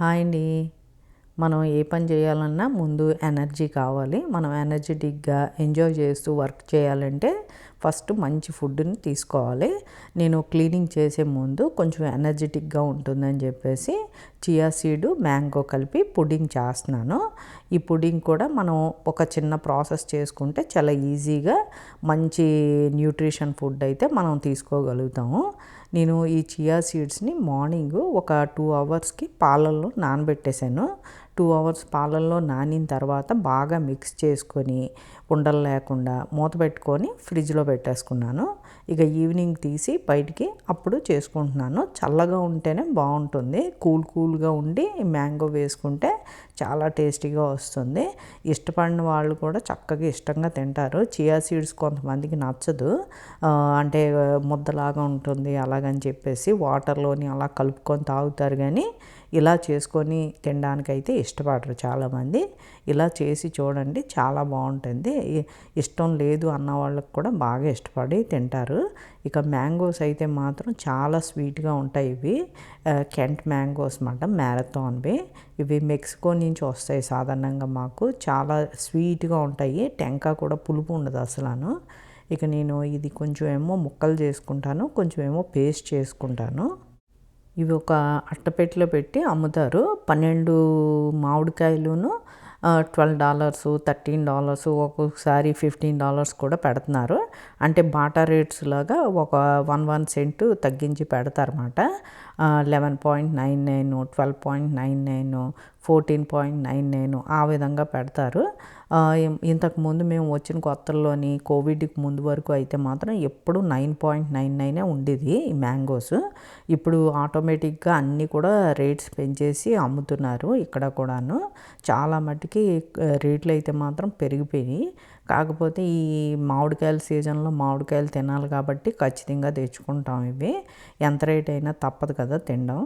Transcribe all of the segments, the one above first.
Hi అండి. మనం ఏ పని చేయాలన్నా ముందు ఎనర్జీ కావాలి. మనం ఎనర్జెటిక్గా ఎంజాయ్ చేస్తూ వర్క్ చేయాలంటే ఫస్ట్ మంచి ఫుడ్ని తీసుకోవాలి. నేను క్లీనింగ్ చేసే ముందు కొంచెం ఎనర్జెటిక్గా ఉంటుందని చెప్పేసి చియా సీడు మ్యాంగో కలిపి పుడింగ్ చేస్తున్నాను. ఈ పుడింగ్ కూడా మనం ఒక చిన్న ప్రాసెస్ చేసుకుంటే చాలా ఈజీగా మంచి న్యూట్రిషన్ ఫుడ్ అయితే మనం తీసుకోగలుగుతాము. నేను ఈ చియా సీడ్స్ని మార్నింగ్ ఒక టూ అవర్స్కి పాలల్లో నానబెట్టేశాను. టూ అవర్స్ పాలల్లో నానిన తర్వాత బాగా మిక్స్ చేసుకొని ఉండలు లేకుండా మూత పెట్టుకొని ఫ్రిడ్జ్లో పెట్టేసుకున్నాను. ఇక ఈవినింగ్ తీసి బయటికి అప్పుడు చేసుకుంటున్నాను. చల్లగా ఉంటేనే బాగుంటుంది. కూల్ కూల్గా ఉండి మ్యాంగో వేసుకుంటే చాలా టేస్టీగా వస్తుంది. ఇష్టపడిన వాళ్ళు కూడా చక్కగా ఇష్టంగా తింటారు. చియా సీడ్స్ కొంతమందికి నచ్చదు. అంటే ముద్దలాగా ఉంటుంది అలాగని చెప్పేసి వాటర్లోని అలా కలుపుకొని తాగుతారు కానీ ఇలా చేసుకొని తినడానికైతే ఇష్టపడరు చాలామంది. ఇలా చేసి చూడండి చాలా బాగుంటుంది. ఇష్టం లేదు అన్న వాళ్ళకి కూడా బాగా ఇష్టపడి తింటారు. ఇక మ్యాంగోస్ అయితే మాత్రం చాలా స్వీట్గా ఉంటాయి ఇవి. కెంట్ మ్యాంగోస్ అన్నమాట మ్యారథాన్వి. ఇవి మెక్సికో నుంచి వస్తాయి సాధారణంగా మాకు. చాలా స్వీట్గా ఉంటాయి. టెంకా కూడా పులుపు ఉండదు అసలు ఇక నేను ఇది కొంచెం ఏమో ముక్కలు చేసుకుంటాను కొంచెం ఏమో పేస్ట్ చేసుకుంటాను. ఇవి ఒక అట్టపెట్టెలో పెట్టి అమ్ముతారు. పన్నెండు మామిడికాయలును ట్వెల్వ్ డాలర్స్ థర్టీన్ డాలర్స్ ఒక్కొక్కసారి ఫిఫ్టీన్ డాలర్స్ కూడా పెడుతున్నారు. అంటే బాటా రేట్స్ లాగా ఒక వన్ వన్ సెంట్ తగ్గించి పెడతారన్నమాట. Eleven point nine nine twelve point nine nine fourteen point nine nine ఆ విధంగా పెడతారు. ఇంతకుముందు మేము వచ్చిన కొత్తల్లోని కోవిడ్కి ముందు వరకు అయితే మాత్రం ఎప్పుడు నైన్ పాయింట్ నైన్ నైనే ఉండేది ఈ మ్యాంగోస్. ఇప్పుడు ఆటోమేటిక్గా అన్నీ కూడా రేట్స్ పెంచేసి అమ్ముతున్నారు ఇక్కడ కూడాను. చాలా మట్టుకి రేట్లు అయితే మాత్రం పెరిగిపోయినాయి. కాకపోతే ఈ మామిడికాయల సీజన్లో మామిడికాయలు తినాలి కాబట్టి ఖచ్చితంగా తెచ్చుకుంటాం ఇవి. ఎంత రేట్ అయినా తప్పదు కదా తినడం.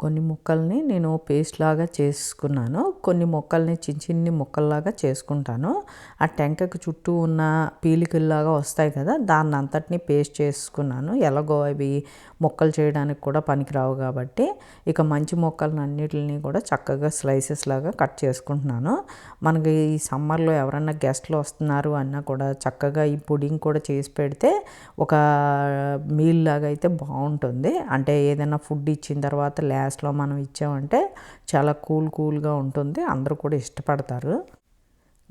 కొన్ని ముక్కల్ని నేను పేస్ట్ లాగా చేసుకున్నాను. కొన్ని ముక్కల్ని చిన్న చిన్ని ముక్కల్లాగా చేసుకుంటాను. ఆ టెంకకు చుట్టూ ఉన్న పీలికల్లాగా వస్తాయి కదా దాన్ని అంతటిని పేస్ట్ చేసుకున్నాను. ఎలాగో అవి ముక్కలు చేయడానికి కూడా పనికిరావు కాబట్టి ఇక మంచి మొక్కలను అన్నిటిని కూడా చక్కగా స్లైసెస్ లాగా కట్ చేసుకుంటున్నాను. మనకి ఈ సమ్మర్లో ఎవరన్నా గెస్ట్లు వస్తున్నారు అన్నా కూడా చక్కగా ఈ పుడింగ్ కూడా చేసి పెడితే ఒక మీల్ లాగా అయితే బాగుంటుంది. అంటే ఏదైనా ఫుడ్ ఇచ్చిన తర్వాత లాస్ట్లో మనం ఇచ్చామంటే చాలా కూల్ కూల్గా ఉంటుంది. అందరూ కూడా ఇష్టపడతారు.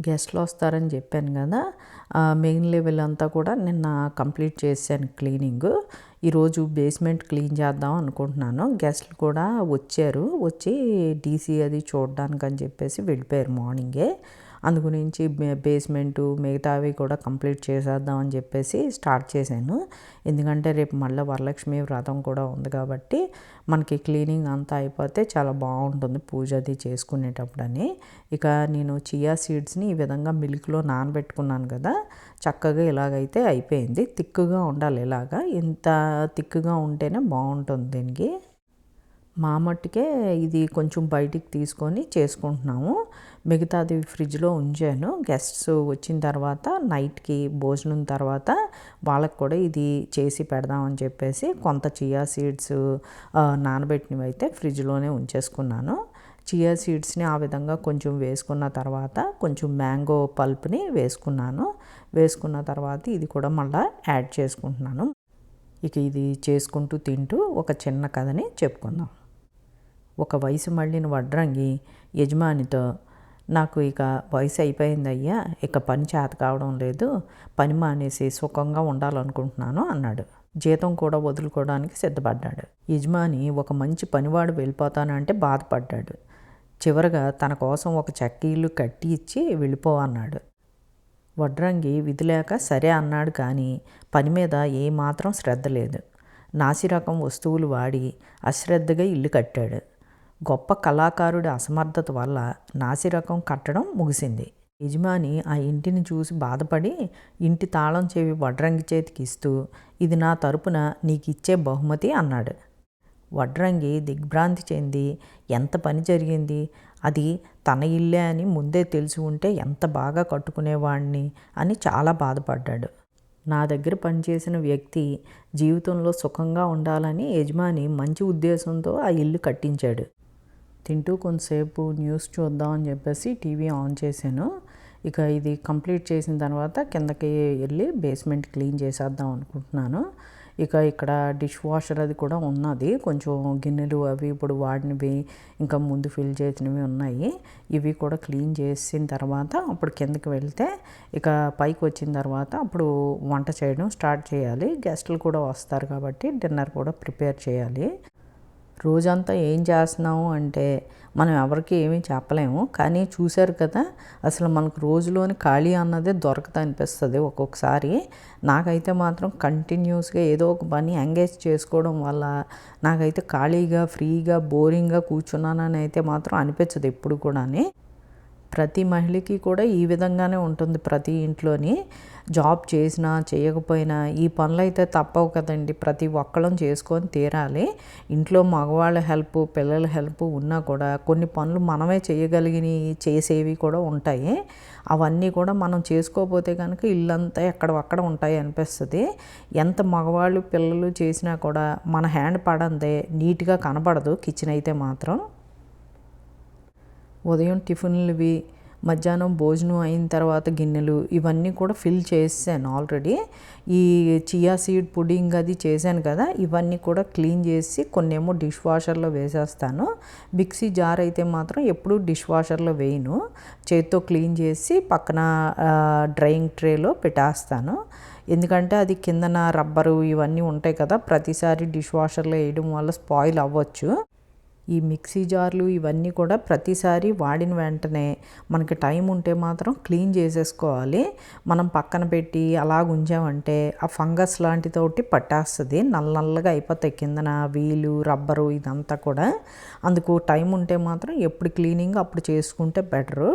గెస్ట్లు వస్తారని చెప్పాను కదా. మెయిన్ లెవెల్ అంతా కూడా నిన్న కంప్లీట్ చేశాను క్లీనింగ్. ఈరోజు బేస్మెంట్ క్లీన్ చేద్దాం అనుకుంటున్నాను. గెస్ట్లు కూడా వచ్చారు. వచ్చి డీసీ అది చూడడానికి అని చెప్పేసి వెళ్ళిపోయారు మార్నింగే. అందు గురించి బేస్మెంటు మిగతావి కూడా కంప్లీట్ చేసేద్దామని చెప్పేసి స్టార్ట్ చేశాను. ఎందుకంటే రేపు మళ్ళీ వరలక్ష్మి వ్రతం కూడా ఉంది కాబట్టి మనకి క్లీనింగ్ అంతా అయిపోతే చాలా బాగుంటుంది పూజ అది చేసుకునేటప్పుడని. ఇక నేను చియా సీడ్స్ని ఈ విధంగా మిల్క్లో నానబెట్టుకున్నాను కదా చక్కగా ఇలాగైతే అయిపోయింది. తిక్కుగా ఉండాలి ఇలాగా. ఇంత తిక్కుగా ఉంటేనే బాగుంటుంది దీనికి. మా మట్టుకే ఇది కొంచెం బయటికి తీసుకొని చేసుకుంటున్నాము. మిగతాది ఫ్రిడ్జ్లో ఉంచాను. గెస్ట్స్ వచ్చిన తర్వాత నైట్కి భోజనం తర్వాత వాళ్ళకి కూడా ఇది చేసి పెడదామని చెప్పేసి కొంత చియా సీడ్స్ నానబెట్టినవి అయితే ఫ్రిడ్జ్లోనే ఉంచేసుకున్నాను. చియా సీడ్స్ని ఆ విధంగా కొంచెం వేసుకున్న తర్వాత కొంచెం మ్యాంగో పల్ప్ని వేసుకున్నాను. వేసుకున్న తర్వాత ఇది కూడా మళ్ళీ యాడ్ చేసుకుంటున్నాను. ఇక ఇది చేసుకుంటూ తింటూ ఒక చిన్న కథని చెప్పుకుందాం. ఒక వయసు మళ్ళిన వడ్రంగి యజమానితో నాకు ఇక వయసు అయిపోయింది అయ్యా ఇక పని చేత కావడం లేదు పని మానేసి సుఖంగా ఉండాలనుకుంటున్నాను అన్నాడు. జీతం కూడా వదులుకోవడానికి సిద్ధపడ్డాడు. యజమాని ఒక మంచి పనివాడు వెళ్ళిపోతానంటే బాధపడ్డాడు. చివరగా తన కోసం ఒక చెక్క ఇల్లు కట్టి ఇచ్చి వెళ్ళిపో అన్నాడు. వడ్రంగి విధి లేక సరే అన్నాడు కానీ పని మీద ఏమాత్రం శ్రద్ధ లేదు. నాసిరకం వస్తువులు వాడి అశ్రద్ధగా ఇల్లు కట్టాడు. గొప్ప కళాకారుడి అసమర్థత వల్ల నాసిరకం కట్టడం ముగిసింది. యజమాని ఆ ఇంటిని చూసి బాధపడి ఇంటి తాళం చెవి వడ్రంగి చేతికి ఇస్తూ ఇది నా తరపున నీకు ఇచ్చే బహుమతి అన్నాడు. వడ్రంగి దిగ్భ్రాంతి చెంది ఎంత పని జరిగింది? అది తన ఇల్లే అని ముందే తెలిసి ఉంటే ఎంత బాగా కట్టుకునేవాడిని అని చాలా బాధపడ్డాడు. నా దగ్గర పనిచేసిన వ్యక్తి జీవితంలో సుఖంగా ఉండాలని యజమాని మంచి ఉద్దేశంతో ఆ ఇల్లు కట్టించాడు. తింటూ కొంతసేపు న్యూస్ చూద్దాం అని చెప్పేసి టీవీ ఆన్ చేశాను. ఇక ఇది కంప్లీట్ చేసిన తర్వాత కిందకి వెళ్ళి బేస్మెంట్ క్లీన్ చేసేద్దాం అనుకుంటున్నాను. ఇక ఇక్కడ డిష్ వాషర్ అది కూడా ఉన్నది. కొంచెం గిన్నెలు అవి ఇప్పుడు వాడినవి ఇంకా ముందు ఫిల్ చేసినవి ఉన్నాయి. ఇవి కూడా క్లీన్ చేసిన తర్వాత అప్పుడు కిందకి వెళ్తే ఇక పైకి వచ్చిన తర్వాత అప్పుడు వంట చేయడం స్టార్ట్ చేయాలి. గెస్టులు కూడా వస్తారు కాబట్టి డిన్నర్ కూడా ప్రిపేర్ చేయాలి. రోజంతా ఏం చేస్తున్నాము అంటే మనం ఎవరికి ఏమీ చెప్పలేము. కానీ చూశారు కదా అసలు మనకు రోజులోని ఖాళీ అన్నదే దొరకదు అనిపిస్తుంది ఒక్కొక్కసారి. నాకైతే మాత్రం కంటిన్యూస్గా ఏదో ఒక పని ఎంగేజ్ చేసుకోవడం వల్ల నాకైతే ఖాళీగా ఫ్రీగా బోరింగ్గా కూర్చున్నానని అయితే మాత్రం అనిపించదు ఎప్పుడు కూడా ప్రతి మహిళకి కూడా ఈ విధంగానే ఉంటుంది ప్రతి ఇంట్లోని. జాబ్ చేసినా చేయకపోయినా ఈ పనులు అయితే తప్పవు కదండి. ప్రతి ఒక్కళ్ళం చేసుకొని తీరాలి. ఇంట్లో మగవాళ్ళ హెల్ప్ పిల్లల హెల్ప్ ఉన్నా కూడా కొన్ని పనులు మనమే చేయగలిగిన చేసేవి కూడా ఉంటాయి. అవన్నీ కూడా మనం చేసుకోకపోతే కనుక ఇల్లంతా ఎక్కడక్కడ ఉంటాయి అనిపిస్తుంది. ఎంత మగవాళ్ళు పిల్లలు చేసినా కూడా మన హ్యాండ్ పడందే నీట్గా కనపడదు కిచెన్ అయితే మాత్రం. ఉదయం టిఫిన్లువి మధ్యాహ్నం భోజనం అయిన తర్వాత గిన్నెలు ఇవన్నీ కూడా ఫిల్ చేసాను ఆల్రెడీ. ఈ చియా సీడ్ పుడింగ్ అది చేశాను కదా ఇవన్నీ కూడా క్లీన్ చేసి కొన్ని ఏమో డిష్ వాషర్లో వేసేస్తాను. మిక్సీ జార్ అయితే మాత్రం ఎప్పుడు డిష్ వాషర్లో వేయను. చేత్తో క్లీన్ చేసి పక్కన డ్రైయింగ్ ట్రేలో పెట్టేస్తాను. ఎందుకంటే అది కిందన రబ్బరు ఇవన్నీ ఉంటాయి కదా ప్రతిసారి డిష్ వాషర్లో వేయడం వల్ల స్పాయిల్ అవ్వచ్చు. ఈ మిక్సీ జార్లు ఇవన్నీ కూడా ప్రతిసారి వాడిన వెంటనే మనకి టైం ఉంటే మాత్రం క్లీన్ చేసేసుకోవాలి. మనం పక్కన పెట్టి అలా ఉంచామంటే ఆ ఫంగస్ లాంటితోటి పట్టేస్తుంది. నల్ల నల్లగా అయిపోతాయి కిందన వీలు రబ్బరు ఇదంతా కూడా. అందుకు టైం ఉంటే మాత్రం ఎప్పుడు క్లీనింగ్ అప్పుడు చేసుకుంటే బెటరు.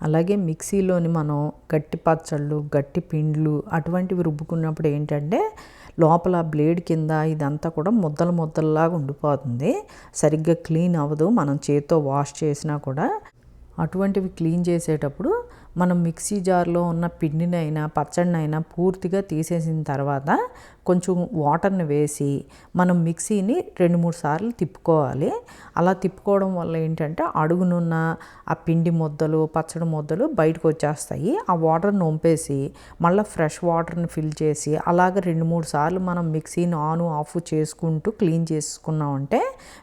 అలాగే మిక్సీలోని మనం గట్టి పచ్చళ్ళు గట్టి పిండ్లు అటువంటివి రుబ్బుకున్నప్పుడు ఏంటంటే లోపల బ్లేడ్ కింద ఇదంతా కూడా ముద్దలు ముద్దల్లాగా ఉండిపోతుంది. సరిగ్గా క్లీన్ అవ్వదు. మనం చేత్తో వాష్ చేసినా కూడా అటువంటివి క్లీన్ చేసేటప్పుడు మనం మిక్సీ జార్లో ఉన్న పిండినైనా పచ్చడినైనా పూర్తిగా తీసేసిన తర్వాత కొంచెం వాటర్ని వేసి మనం మిక్సీని రెండు మూడు సార్లు తిప్పుకోవాలి. అలా తిప్పుకోవడం వల్ల ఏంటంటే అడుగునున్న ఆ పిండి ముద్దలు పచ్చడి ముద్దలు బయటకు వచ్చేస్తాయి. ఆ వాటర్ని నొంపేసి మళ్ళీ ఫ్రెష్ వాటర్ని ఫిల్ చేసి అలాగ రెండు మూడు సార్లు మనం మిక్సీని ఆన్ ఆఫ్ చేసుకుంటూ క్లీన్ చేసుకున్నామంటే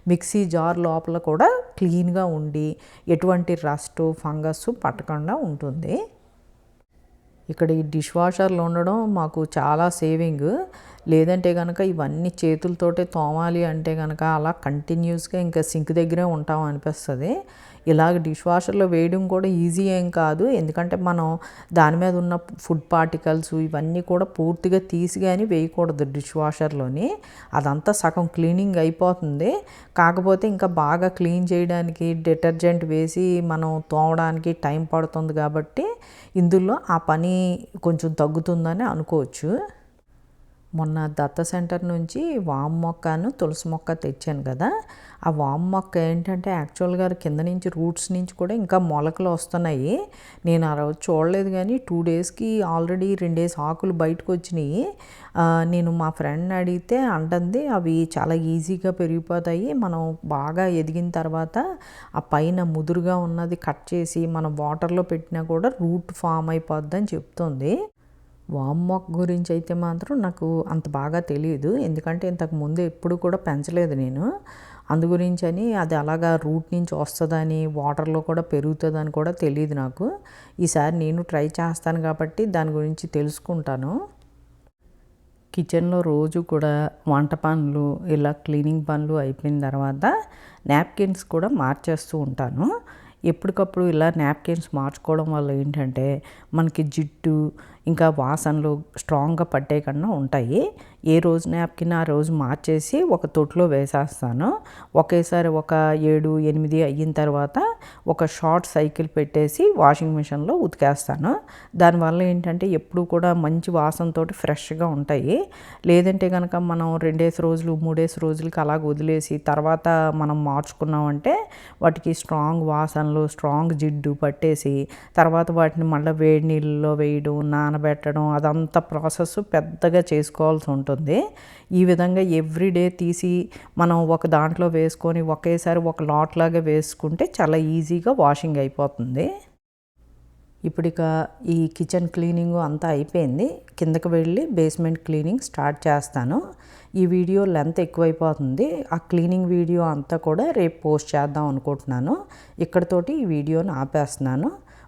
మిక్సీ జార్ లోపల కూడా క్లీన్గా ఉండి ఎటువంటి రస్ట్ ఫంగస్ పట్టకుండా ఉంటుంది. ఇక్కడ ఈ డిష్ వాషర్లు ఉండడం మాకు చాలా సేవింగ్. లేదంటే కనుక ఇవన్నీ చేతులతోటే తోమాలి అంటే కనుక అలా కంటిన్యూస్గా ఇంకా సింక్ దగ్గరే ఉంటాం అనిపిస్తుంది. ఇలాగ డిష్ వాషర్లో వేయడం కూడా ఈజీ ఏం కాదు. ఎందుకంటే మనం దాని మీద ఉన్న ఫుడ్ పార్టికల్స్ ఇవన్నీ కూడా పూర్తిగా తీసి కానీ వేయకూడదు డిష్ వాషర్లోని అదంతా సగం క్లీనింగ్ అయిపోతుంది. కాకపోతే ఇంకా బాగా క్లీన్ చేయడానికి డిటర్జెంట్ వేసి మనం తోమడానికి టైం పడుతుంది కాబట్టి ఇందులో ఆ పని కొంచెం తగ్గుతుందని అనుకోవచ్చు. మొన్న దత్త సెంటర్ నుంచి వామ్ మొక్కను తులసి మొక్క తెచ్చాను కదా. ఆ వామ్ మొక్క ఏంటంటే యాక్చువల్గా కింద నుంచి రూట్స్ నుంచి కూడా ఇంకా మొలకలు వస్తున్నాయి. నేను ఆ రోజు చూడలేదు కానీ టూ డేస్కి ఆల్రెడీ రెండు డేస్ ఆకులు బయటకు వచ్చినాయి. నేను మా ఫ్రెండ్ అడిగితే అంటుంది అవి చాలా ఈజీగా పెరిగిపోతాయి. మనం బాగా ఎదిగిన తర్వాత ఆ పైన ముదురుగా ఉన్నది కట్ చేసి మనం వాటర్లో పెట్టినా కూడా రూట్ ఫామ్ అయిపోద్ది అని చెప్తుంది. వామ్ మొక్క గురించి అయితే మాత్రం నాకు అంత బాగా తెలియదు ఎందుకంటే ఇంతకు ముందు ఎప్పుడు కూడా పెంచలేదు నేను. అందు గురించి అని అది అలాగా రూట్ నుంచి వస్తుందని వాటర్లో కూడా పెరుగుతుందని కూడా తెలియదు నాకు. ఈసారి నేను ట్రై చేస్తాను కాబట్టి దాని గురించి తెలుసుకుంటాను. కిచెన్లో రోజు కూడా వంట పనులు ఇలా క్లీనింగ్ పనులు అయిపోయిన తర్వాత నాప్కిన్స్ కూడా మార్చేస్తూ ఉంటాను. ఎప్పటికప్పుడు ఇలా నాప్కిన్స్ మార్చుకోవడం వల్ల ఏంటంటే మనకి జిడ్డు ఇంకా వాసనలు స్ట్రాంగ్గా పట్టే కన్నా ఉంటాయి. ఏ రోజు నాప్కిన్ ఆ రోజు మార్చేసి ఒక తొట్లో వేసేస్తాను. ఒకేసారి ఒక ఏడు ఎనిమిది అయిన తర్వాత ఒక షార్ట్ సైకిల్ పెట్టేసి వాషింగ్ మిషన్లో ఉతికేస్తాను. దానివల్ల ఏంటంటే ఎప్పుడు కూడా మంచి వాసనతో ఫ్రెష్గా ఉంటాయి. లేదంటే కనుక మనం రెండేసి రోజులు మూడేసి రోజులకి అలాగ వదిలేసి తర్వాత మనం మార్చుకున్నామంటే వాటికి స్ట్రాంగ్ వాసనలు స్ట్రాంగ్ జిడ్డు పట్టేసి తర్వాత వాటిని మళ్ళీ వేడి నీళ్ళలో వేయడం నానబెట్టడం అదంతా ప్రాసెస్ పెద్దగా చేసుకోవాల్సి ఉంటుంది. ఈ విధంగా ఎవ్రీడే తీసి మనం ఒక దాంట్లో వేసుకొని ఒకేసారి ఒక లాట్ లాగా వేసుకుంటే చాలా ఈజీగా వాషింగ్ అయిపోతుంది. ఇప్పుడిక ఈ కిచెన్ క్లీనింగ్ అంతా అయిపోయింది. కిందకి వెళ్ళి బేస్మెంట్ క్లీనింగ్ స్టార్ట్ చేస్తాను. ఈ వీడియో లెంత్ ఎక్కువైపోతుంది. ఆ క్లీనింగ్ వీడియో అంతా కూడా రేపు పోస్ట్ చేద్దాం అనుకుంటున్నాను. ఇక్కడతోటి ఈ వీడియోని ఆపేస్తున్నాను.